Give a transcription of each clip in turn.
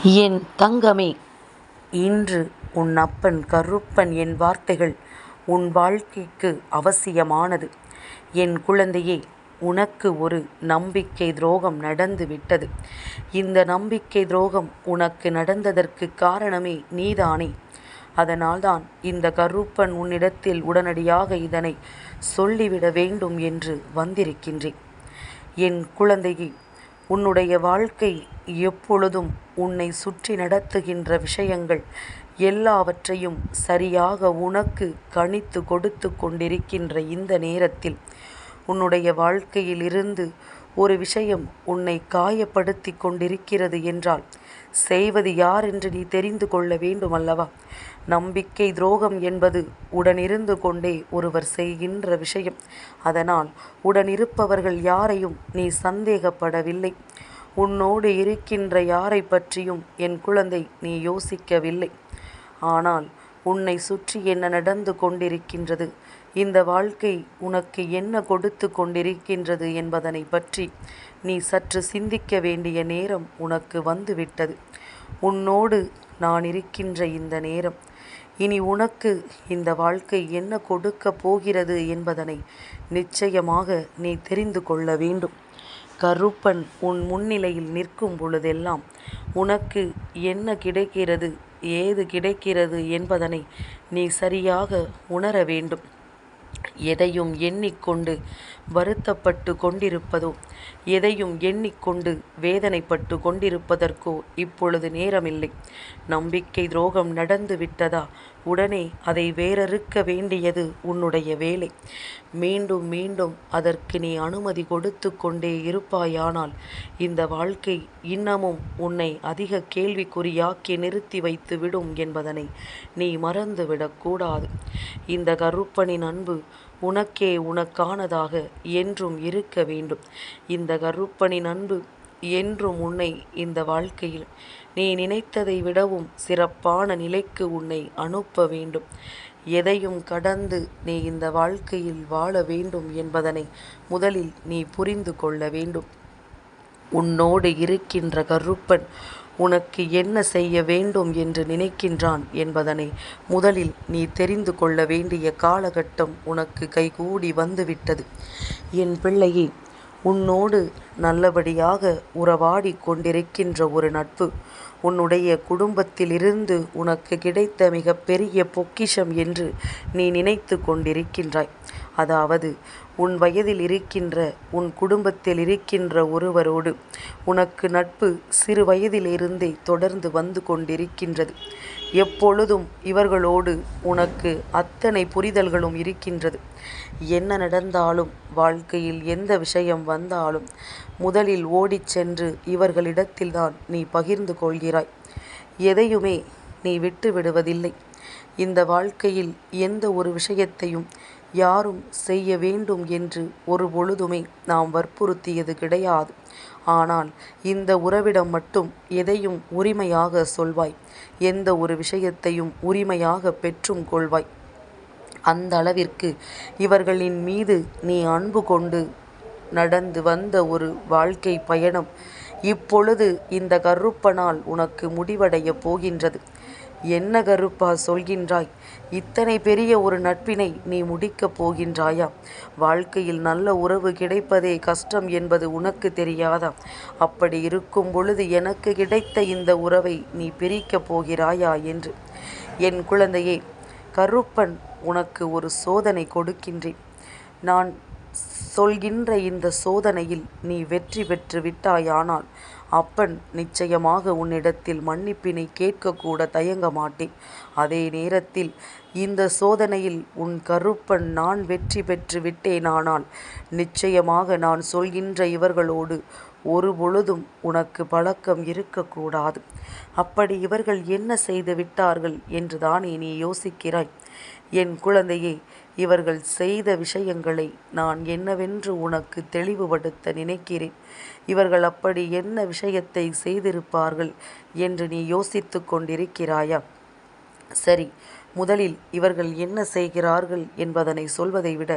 என் தங்கமே. இன்று உன் அப்பன் கருப்பன் என் வார்த்தைகள் உன் வாழ்க்கைக்கு அவசியமானது. என் குழந்தையே உனக்கு ஒரு நம்பிக்கை துரோகம் நடந்து விட்டது. இந்த நம்பிக்கை துரோகம் உனக்கு நடந்ததற்கு காரணமே நீதானே. அதனால்தான் இந்த கருப்பன் உன்னிடத்தில் உடனடியாக இதனை சொல்லிவிட வேண்டும் என்று வந்திருக்கின்றேன். என் குழந்தையை உன்னுடைய வாழ்க்கை எப்பொழுதும் உன்னை சுற்றி நடத்துகின்ற விஷயங்கள் எல்லாவற்றையும் சரியாக உனக்கு கணித்து கொடுத்து கொண்டிருக்கின்ற இந்த நேரத்தில் உன்னுடைய வாழ்க்கையில் இருந்து ஒரு விஷயம் உன்னை காயப்படுத்தி கொண்டிருக்கிறது என்றால் செய்வது யார் என்று நீ தெரிந்து கொள்ள வேண்டும் அல்லவா நம்பிக்கை துரோகம் என்பது உடனிருந்து கொண்டே ஒருவர் செய்கின்ற விஷயம். அதனால் உடனிருப்பவர்கள் யாரையும் நீ சந்தேகப்படவில்லை. உன்னோடு இருக்கின்ற யாரை பற்றியும் என் குழந்தை நீ யோசிக்கவில்லை. ஆனால் உன்னை சுற்றி என்ன நடந்து கொண்டிருக்கின்றது? இந்த வாழ்க்கை உனக்கு என்ன கொடுத்து கொண்டிருக்கின்றது என்பதனை பற்றி நீ சற்று சிந்திக்க வேண்டிய நேரம் உனக்கு வந்துவிட்டது. உன்னோடு நான் இருக்கின்ற இந்த நேரம். இனி உனக்கு இந்த வாழ்க்கை என்ன கொடுக்கப் போகிறது என்பதனை நிச்சயமாக நீ தெரிந்து கொள்ள வேண்டும். கருப்பன் உன் முன்னிலையில் நிற்கும் பொழுதெல்லாம் உனக்கு என்ன கிடைக்கிறது ஏது கிடைக்கிறது என்பதனை நீ சரியாக உணர வேண்டும். எதையும் எண்ணிக்கொண்டு வருத்தப்பட்டு கொண்டிருப்பதோ எதையும் எண்ணிக்கொண்டு வேதனைப்பட்டு கொண்டிருப்பதற்கோ இப்பொழுது நேரமில்லை. நம்பிக்கை துரோகம் நடந்து விட்டதா உடனே அதை வேறறுக்க வேண்டியது உன்னுடைய வேலை. மீண்டும் மீண்டும் அதற்கு நீ அனுமதி கொடுத்து கொண்டே இருப்பாயானால் இந்த வாழ்க்கை இன்னமும் உன்னை அதிக கேள்விக்குறியாக்கி நிறுத்தி வைத்துவிடும் என்பதனை நீ மறந்துவிடக்கூடாது இந்த கருப்பனின் அன்பு உனக்கே உனக்கானதாக என்றும் இருக்க வேண்டும். இந்த கருப்பனின் அன்பு என்றும் உன்னை இந்த வாழ்க்கையில் நீ நினைத்ததை விடவும் சிறப்பான நிலைக்கு உன்னை அனுப்ப வேண்டும். எதையும் கடந்து நீ இந்த வாழ்க்கையில் வாழ வேண்டும் என்பதனை முதலில் நீ புரிந்து கொள்ள வேண்டும். உன்னோடு இருக்கின்ற கருப்பன் உனக்கு என்ன செய்ய வேண்டும் என்று நினைக்கின்றான் என்பதனை முதலில் நீ தெரிந்து கொள்ள வேண்டிய காலகட்டம் உனக்கு கைகூடி வந்துவிட்டது. என் பிள்ளையே உன்னோடு நல்லபடியாக உறவாடி கொண்டிருக்கின்ற ஒரு நட்பு. உன்னுடைய குடும்பத்திலிருந்து உனக்கு கிடைத்த மிக பெரிய பொக்கிஷம் என்று நீ நினைத்து கொண்டிருக்கின்றாய். அதாவது உன் வயதில் இருக்கின்ற உன் குடும்பத்தில் இருக்கின்ற ஒருவரோடு உனக்கு நட்பு சிறு வயதிலிருந்தே தொடர்ந்து வந்து கொண்டிருக்கின்றது. எப்பொழுதும் இவர்களோடு உனக்கு அத்தனை புரிதல்களும் இருக்கின்றது. என்ன நடந்தாலும் வாழ்க்கையில் எந்த விஷயம் வந்தாலும் முதலில் ஓடிச் சென்று இவர்களிடத்தில்தான் நீ பகிர்ந்து கொள்கிறாய். எதையுமே நீ விட்டு விடுவதில்லை. இந்த வாழ்க்கையில் எந்த ஒரு விஷயத்தையும் யாரும் செய்ய வேண்டும் என்று ஒரு பொழுதுமே நாம் வற்புறுத்தியது கிடையாது. ஆனால் இந்த உறவிடம் மட்டும் எதையும் உரிமையாக சொல்வாய். எந்த ஒரு விஷயத்தையும் உரிமையாக பெற்றும் கொள்வாய். அந்த அளவிற்கு இவர்களின் மீது நீ அன்பு கொண்டு நடந்து வந்த ஒரு வாழ்க்கை பயணம். இப்பொழுது இந்த கருப்பனால் உனக்கு முடிவடையப் போகின்றது. என்ன கருப்பா சொல்கின்றாய்? இத்தனை பெரிய ஒரு நட்பினை நீ முடிக்கப் போகின்றாயா? வாழ்க்கையில் நல்ல உறவு கிடைப்பதே கஷ்டம் என்பது உனக்கு தெரியாதா? அப்படி இருக்கும் பொழுது எனக்கு கிடைத்த இந்த உறவை நீ பிரிக்கப் போகிறாயா என்று. என் குழந்தையே கருப்பன் உனக்கு ஒரு சோதனை கொடுக்கின்றேன். நான் சொல்கின்ற இந்த சோதனையில் நீ வெற்றி பெற்று விட்டாயானால் அப்பன் நிச்சயமாக உன்னிடத்தில் மன்னிப்பினை கேட்கக்கூட தயங்க மாட்டேன். அதே நேரத்தில் இந்த சோதனையில் உன் கருப்பன் நான் வெற்றி பெற்று விட்டேனானால் நிச்சயமாக நான் சொல்கின்ற இவர்களோடு ஒரு பொழுதும் உனக்கு பழக்கம் இருக்கக்கூடாது. அப்படி இவர்கள் என்ன செய்து விட்டார்கள் என்று தானே நீ யோசிக்கிறாய்? என் குழந்தையே இவர்கள் செய்த விஷயங்களை நான் என்னவென்று உனக்கு தெளிவுபடுத்த நினைக்கிறேன். இவர்கள் அப்படி என்ன விஷயத்தை செய்திருப்பார்கள் என்று நீ யோசித்து கொண்டிருக்கிறாயா? சரி முதலில் இவர்கள் என்ன செய்கிறார்கள் என்பதனை சொல்வதை விட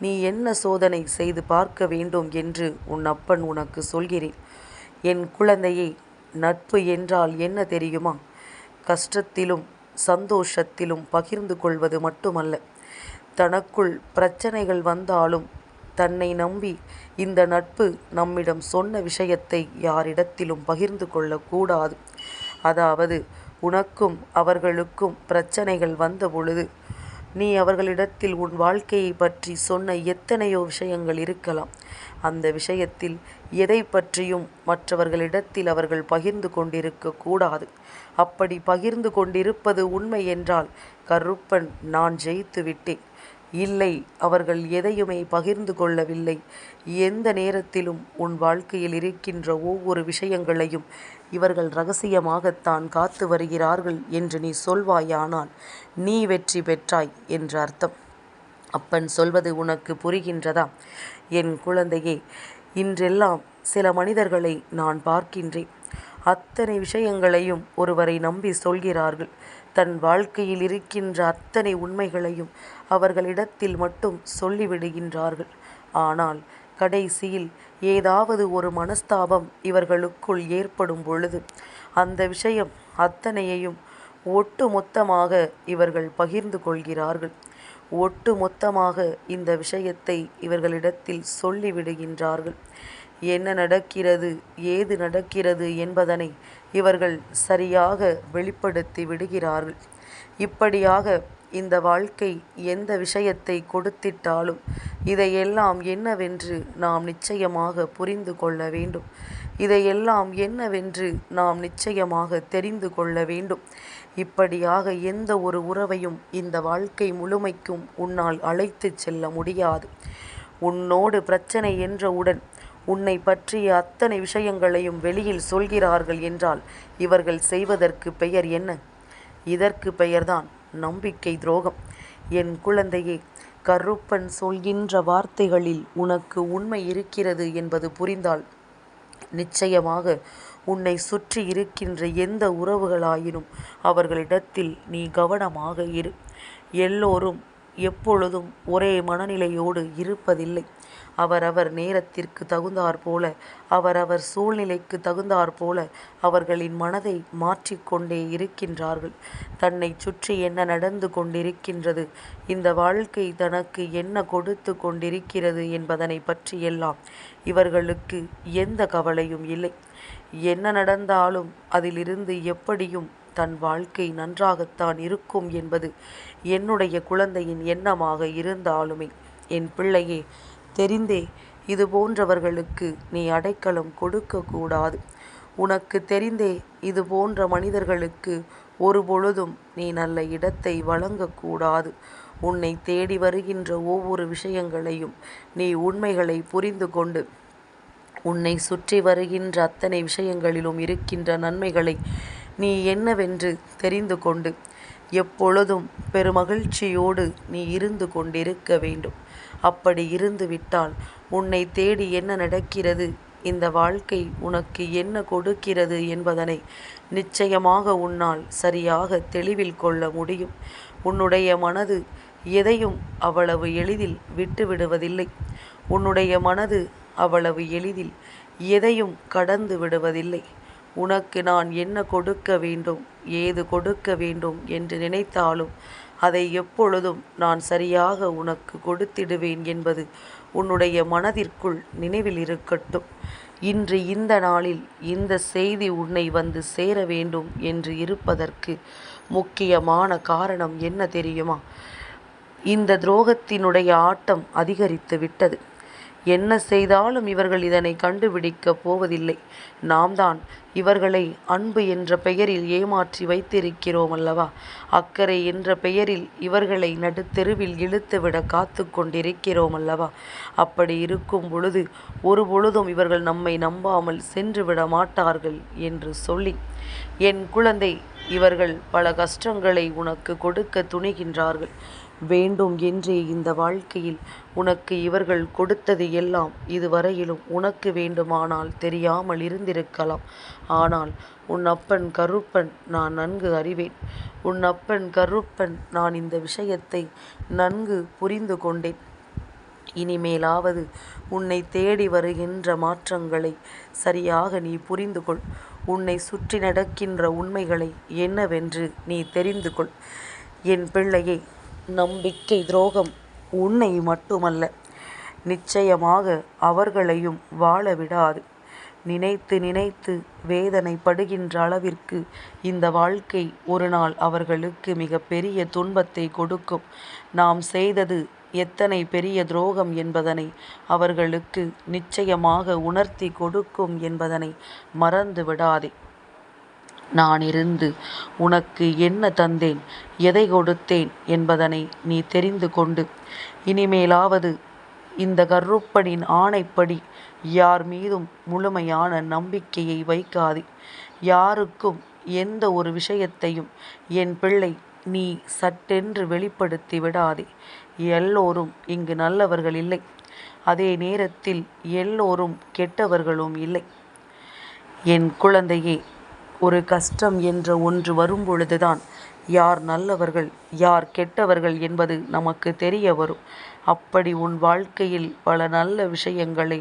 நீ என்ன சோதனை செய்து பார்க்க வேண்டும் என்று உன் அப்பன் உனக்கு சொல்கிறேன். என் குழந்தையை நட்பு என்றால் என்ன தெரியுமா? கஷ்டத்திலும் சந்தோஷத்திலும் பகிர்ந்து கொள்வது மட்டுமல்ல. தனக்குள் பிரச்சனைகள் வந்தாலும் தன்னை நம்பி இந்த நட்பு நம்மிடம் சொன்ன விஷயத்தை யாரிடத்திலும் பகிர்ந்து கொள்ளக்கூடாது. அதாவது உனக்கும் அவர்களுக்கும் பிரச்சனைகள் வந்தபொழுது நீ அவர்களிடத்தில் உன் வாழ்க்கையை பற்றி சொன்ன எத்தனையோ விஷயங்கள் இருக்கலாம். அந்த விஷயத்தில் எதை பற்றியும் மற்றவர்களிடத்தில் அவர்கள் பகிர்ந்து கொண்டிருக்க கூடாது. அப்படி பகிர்ந்து கொண்டிருப்பது உண்மை என்றால் கருப்பன் நான் ஜெயித்து விட்டேன் இல்லை அவர்கள் எதையுமே பகிர்ந்து கொள்ளவில்லை. எந்த நேரத்திலும் உன் வாழ்க்கையில் இருக்கின்ற ஒவ்வொரு விஷயங்களையும் இவர்கள் ரகசியமாகத்தான் காத்து வருகிறார்கள் என்று நீ சொல்வாயானால் நீ வெற்றி பெற்றாய் என்று அர்த்தம். அப்பன் சொல்வது உனக்கு புரிகின்றதா? என் குழந்தையே இன்றெல்லாம் சில மனிதர்களை நான் பார்க்கின்றேன். அத்தனை விஷயங்களையும் ஒருவரை நம்பி சொல்கிறார்கள். தன் வாழ்க்கையில் இருக்கின்ற அத்தனை உண்மைகளையும் அவர்களிடத்தில் மட்டும் சொல்லிவிடுகின்றார்கள். ஆனால் கடைசியில் ஏதாவது ஒரு மனஸ்தாபம் இவர்களுக்குள் ஏற்படும் பொழுது அந்த விஷயம் அத்தனையையும் ஒட்டு மொத்தமாக இவர்கள் பகிர்ந்து கொள்கிறார்கள். ஒட்டு மொத்தமாக இந்த விஷயத்தை இவர்களிடத்தில் சொல்லிவிடுகின்றார்கள். என்ன நடக்கிறது ஏது நடக்கிறது என்பதனை இவர்கள் சரியாக வெளிப்படுத்தி விடுகிறார்கள். இப்படியாக இந்த வாழ்க்கை எந்த விஷயத்தை கொடுத்திட்டாலும் இதையெல்லாம் என்னவென்று நாம் நிச்சயமாக புரிந்து கொள்ள வேண்டும். இதையெல்லாம் என்னவென்று நாம் நிச்சயமாக தெரிந்து கொள்ள வேண்டும். இப்படியாக எந்த ஒரு உறவையும் இந்த வாழ்க்கை முழுமைக்கும் உன்னால் அழைத்துச் செல்ல முடியாது. உன்னோடு பிரச்சனை என்றவுடன் உன்னை பற்றிய அத்தனை விஷயங்களையும் வெளியில் சொல்கிறார்கள் என்றால் இவர்கள் செய்வதற்கு பெயர் என்ன? இதற்கு பெயர்தான் நம்பிக்கை துரோகம். என் குழந்தையே கருப்பன் சொல்கின்ற வார்த்தைகளில் உனக்கு உண்மை இருக்கிறது என்பது புரிந்தால் நிச்சயமாக உன்னை சுற்றி இருக்கின்ற எந்த உறவுகளாயினும் அவர்களிடத்தில் நீ கவனமாக இரு. எல்லோரும் எப்பொழுதும் ஒரே மனநிலையோடு இருப்பதில்லை. அவரவர் நேரத்திற்கு தகுந்தாற் போல அவரவர் சூழ்நிலைக்கு தகுந்தாற் போல அவர்களின் மனதை மாற்றிக்கொண்டே இருக்கின்றார்கள். தன்னை சுற்றி என்ன நடந்து கொண்டிருக்கின்றது இந்த வாழ்க்கை தனக்கு என்ன கொடுத்து கொண்டிருக்கிறது என்பதனை பற்றியெல்லாம் இவர்களுக்கு எந்த கவலையும் இல்லை. என்ன நடந்தாலும் அதிலிருந்து எப்படியும் தன் வாழ்க்கை நன்றாகத்தான் இருக்கும் என்பது என்னுடைய குழந்தையின் எண்ணமாக இருந்தாலுமே என் பிள்ளையே தெரிந்தே இது போன்றவர்களுக்கு நீ அடைக்கலம் கொடுக்கக்கூடாது. உனக்கு தெரிந்தே இது போன்ற மனிதர்களுக்கு ஒரு பொழுதும் நீ நல்ல இடத்தை வழங்கக்கூடாது. உன்னை தேடி வருகின்ற ஒவ்வொரு விஷயங்களையும் நீ உண்மைகளை புரிந்து கொண்டு உன்னை சுற்றி வருகின்ற அத்தனை விஷயங்களிலும் இருக்கின்ற நன்மைகளை நீ என்னவென்று தெரிந்து கொண்டு எப்பொழுதும் பெருமகிழ்ச்சியோடு நீ இருந்து கொண்டிருக்க வேண்டும். அப்படி இருந்து விட்டால் உன்னை தேடி என்ன நடக்கிறது? இந்த வாழ்க்கை உனக்கு என்ன கொடுக்கிறது என்பதனை நிச்சயமாக உன்னால் சரியாக தெளிவில் கொள்ள முடியும். உன்னுடைய மனது எதையும் அவ்வளவு எளிதில் விட்டுவிடுவதில்லை. உன்னுடைய மனது அவ்வளவு எளிதில் எதையும் கடந்து விடுவதில்லை. உனக்கு நான் என்ன கொடுக்க வேண்டும்? ஏது கொடுக்க வேண்டும் என்று நினைத்தாலும் அதை எப்பொழுதும் நான் சரியாக உனக்கு கொடுத்திடுவேன் என்பது உன்னுடைய மனதிற்குள் நினைவில் இருக்கட்டும். இன்று இந்த நாளில் இந்த செய்தி உன்னை வந்து சேர வேண்டும் என்று இருப்பதற்கு முக்கியமான காரணம் என்ன தெரியுமா? இந்த துரோகத்தினுடைய ஆட்டம் அதிகரித்து விட்டது. என்ன செய்தாலும் இவர்கள் இதனை கண்டுபிடிக்கப் போவதில்லை. நாம் தான் இவர்களை அன்பு என்ற பெயரில் ஏமாற்றி வைத்திருக்கிறோம் அல்லவா? அக்கறை என்ற பெயரில் இவர்களை நடுத்தெருவில் இழுத்துவிட காத்து கொண்டிருக்கிறோம் அல்லவா? அப்படி இருக்கும் பொழுது ஒரு பொழுதும் இவர்கள் நம்மை நம்பாமல் சென்று விட மாட்டார்கள் என்று சொல்லி என் குழந்தை இவர்கள் பல கஷ்டங்களை உனக்கு கொடுக்க துணிகின்றார்கள். வேண்டும் என்றே இந்த வாழ்க்கையில் உனக்கு இவர்கள் கொடுத்தது எல்லாம் இதுவரையிலும் உனக்கு வேண்டுமானால் தெரியாமல் இருந்திருக்கலாம். ஆனால் உன் அப்பன் கருப்பன் நான் நன்கு அறிவேன். உன் அப்பன் கருப்பன் நான் இந்த விஷயத்தை நன்கு புரிந்து கொண்டேன். இனிமேலாவது உன்னை தேடி வருகின்ற மாற்றங்களை சரியாக நீ புரிந்து கொள். உன்னை சுற்றி நடக்கின்ற உண்மைகளை என்னவென்று நீ தெரிந்து கொள். என் பிள்ளையை நம்பிக்கை துரோகம் உன்னை மட்டுமல்ல. நிச்சயமாக அவர்களையும் வாழ விடாது. நினைத்து நினைத்து வேதனைப்படுகின்ற அளவிற்கு இந்த வாழ்க்கை ஒரு நாள் அவர்களுக்கு மிக பெரிய துன்பத்தை கொடுக்கும். நாம் செய்தது எத்தனை பெரிய துரோகம் என்பதனை அவர்களுக்கு நிச்சயமாக உணர்த்தி கொடுக்கும் என்பதனை மறந்து விடாதே. நான் இருந்து உனக்கு என்ன தந்தேன்? எதை கொடுத்தேன் என்பதனை நீ தெரிந்து கொண்டு. இனிமேலாவது இந்த கருப்பனின் ஆணைப்படி யார் மீதும் முழுமையான நம்பிக்கையை வைக்காதே. யாருக்கும் எந்த ஒரு விஷயத்தையும் என் பிள்ளை நீ சட்டென்று வெளிப்படுத்தி விடாதே. எல்லோரும் இங்கு நல்லவர்கள் இல்லை. அதே நேரத்தில் எல்லோரும் கெட்டவர்களும் இல்லை. என் குழந்தையே ஒரு கஷ்டம் என்ற ஒன்று வரும்பொழுதுதான் யார் நல்லவர்கள் யார் கெட்டவர்கள் என்பது நமக்கு தெரிய வரும். அப்படி உன் வாழ்க்கையில் பல நல்ல விஷயங்களை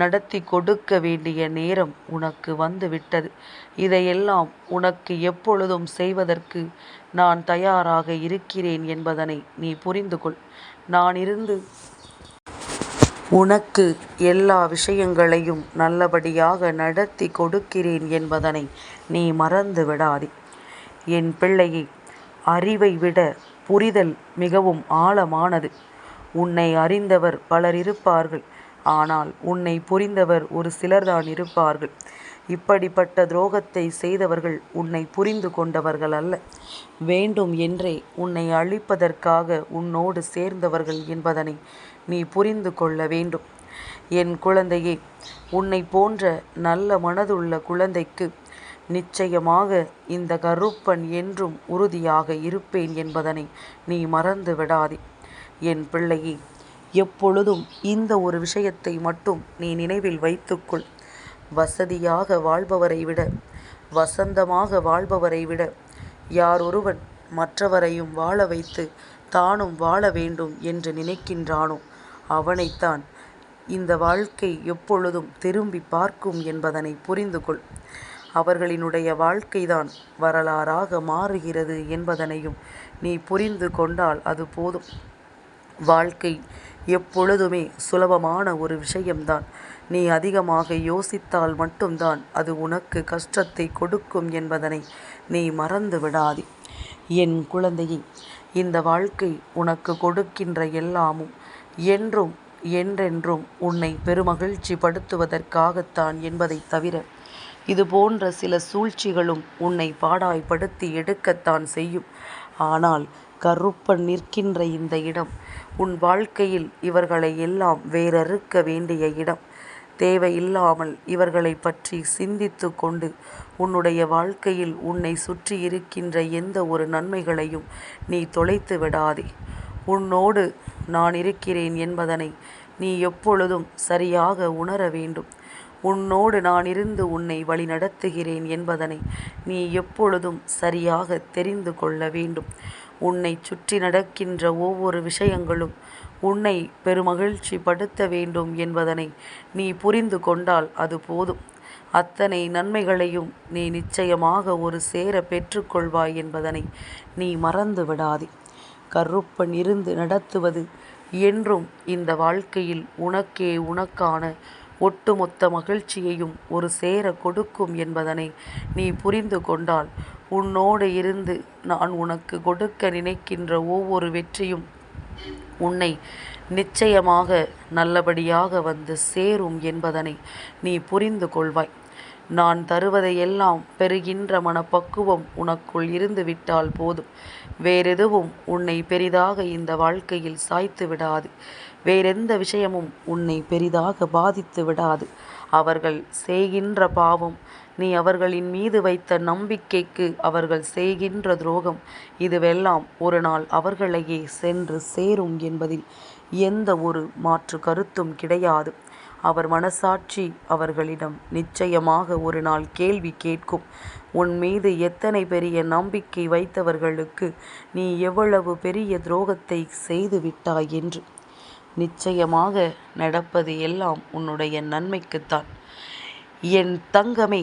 நடத்தி கொடுக்க வேண்டிய நேரம் உனக்கு வந்துவிட்டது. இதையெல்லாம் உனக்கு எப்பொழுதும் செய்வதற்கு நான் தயாராக இருக்கிறேன் என்பதனை நீ புரிந்து கொள் நான் இருந்து உனக்கு எல்லா விஷயங்களையும் நல்லபடியாக நடத்தி கொடுக்கிறேன் என்பதனை நீ மறந்து விடாதே. என் பிள்ளையை அறிவை விட புரிதல் மிகவும் ஆழமானது. உன்னை அறிந்தவர் பலர் இருப்பார்கள். ஆனால் உன்னை புரிந்தவர் ஒரு சிலர்தான் இருப்பார்கள். இப்படிப்பட்ட துரோகத்தை செய்தவர்கள் உன்னை புரிந்து கொண்டவர்கள் அல்ல. வேண்டும் என்றே உன்னை அழிப்பதற்காக உன்னோடு சேர்ந்தவர்கள் என்பதனை நீ புரிந்து கொள்ள வேண்டும். என் குழந்தையே உன்னை போன்ற நல்ல மனதுள்ள குழந்தைக்கு நிச்சயமாக இந்த கருப்பன் என்றும் உறுதியாக இருப்பேன் என்பதனை நீ மறந்து விடாதே. என் பிள்ளையே எப்பொழுதும் இந்த ஒரு விஷயத்தை மட்டும் நீ நினைவில் வைத்துக்கொள். வசதியாக வாழ்பவரை விட வசந்தமாக வாழ்பவரை விட யார் ஒருவன் மற்றவரையும் வாழ வைத்து தானும் வாழ வேண்டும் என்று நினைக்கின்றானோ அவனைத்தான் இந்த வாழ்க்கை எப்பொழுதும் திரும்பி பார்க்கும் என்பதனை புரிந்து கொள் அவர்களினுடைய வாழ்க்கைதான் வரலாறாக மாறுகிறது என்பதனையும் நீ புரிந்து கொண்டால் அது போதும். வாழ்க்கை எப்பொழுதுமே சுலபமான ஒரு விஷயம்தான். நீ அதிகமாக யோசித்தால் மட்டும்தான் அது உனக்கு கஷ்டத்தை கொடுக்கும் என்பதனை நீ மறந்து விடாதே. என் குழந்தையே இந்த வாழ்க்கை உனக்கு கொடுக்கின்ற எல்லாமும் என்றும் என்றென்றும் உன்னை பெருமகிழ்ச்சி படுத்துவதற்காகத்தான் என்பதை தவிர இது போன்ற சில சூழ்ச்சிகளும் உன்னை பாடாய்படுத்தி எடுக்கத்தான் செய்யும். ஆனால் கருப்பன் நிற்கின்ற இந்த இடம் உன் வாழ்க்கையில் இவர்களை எல்லாம் வேறறுக்க வேண்டிய இடம். தேவையில்லாமல் இவர்களை பற்றி சிந்தித்து கொண்டு உன்னுடைய வாழ்க்கையில் உன்னை சுற்றி இருக்கின்ற எந்த ஒரு நன்மைகளையும் நீ தொலைத்து விடாதே. உன்னோடு நான் இருக்கிறேன் என்பதனை நீ எப்பொழுதும் சரியாக உணர வேண்டும். உன்னோடு நான் இருந்து உன்னை வழி நடத்துகிறேன் என்பதனை நீ எப்பொழுதும் சரியாக தெரிந்து கொள்ள வேண்டும். உன்னை சுற்றி நடக்கின்ற ஒவ்வொரு விஷயங்களும் உன்னை பெருமகிழ்ச்சி படுத்த வேண்டும் என்பதனை நீ புரிந்து கொண்டால் அது போதும். அத்தனை நன்மைகளையும் நீ நிச்சயமாக ஒரு சேர பெற்றுக்கொள்வாய் என்பதனை நீ மறந்து விடாதே. கருப்பன் இருந்து நடத்துவது என்றும் இந்த வாழ்க்கையில் உனக்கே உனக்கான ஒட்டுமொத்த மகிழ்ச்சியையும் ஒரு சேர கொடுக்கும் என்பதனை நீ புரிந்து கொண்டால் உன்னோடு இருந்து நான் உனக்கு கொடுக்க நினைக்கின்ற ஒவ்வொரு வெற்றியும் உன்னை நிச்சயமாக நல்லபடியாக வந்து சேரும் என்பதனை நீ புரிந்து கொள்வாய். நான் தருவதையெல்லாம் பெறுகின்ற மனப்பக்குவம் உனக்குள் இருந்து விட்டால் போதும். வேறெதுவும் உன்னை பெரிதாக இந்த வாழ்க்கையில் சாய்த்து விடாது. வேறெந்த விஷயமும் உன்னை பெரிதாக பாதித்து விடாது. அவர்கள் செய்கின்ற பாவம் நீ அவர்களின் மீது வைத்த நம்பிக்கைக்கு அவர்கள் செய்கின்ற துரோகம். இதுவெல்லாம் ஒரு நாள் அவர்களையே சென்று சேரும் என்பதில் எந்த ஒரு மாற்று கருத்தும் கிடையாது. அவர் மனசாட்சி அவர்களிடம் நிச்சயமாக ஒரு நாள் கேள்வி கேட்கும். உன் மீது எத்தனை பெரிய நம்பிக்கை வைத்தவர்களுக்கு நீ எவ்வளவு பெரிய துரோகத்தை செய்து விட்டாய் என்று. நிச்சயமாக நடப்பது எல்லாம் உன்னுடைய நன்மைக்குத்தான். என் தங்கமே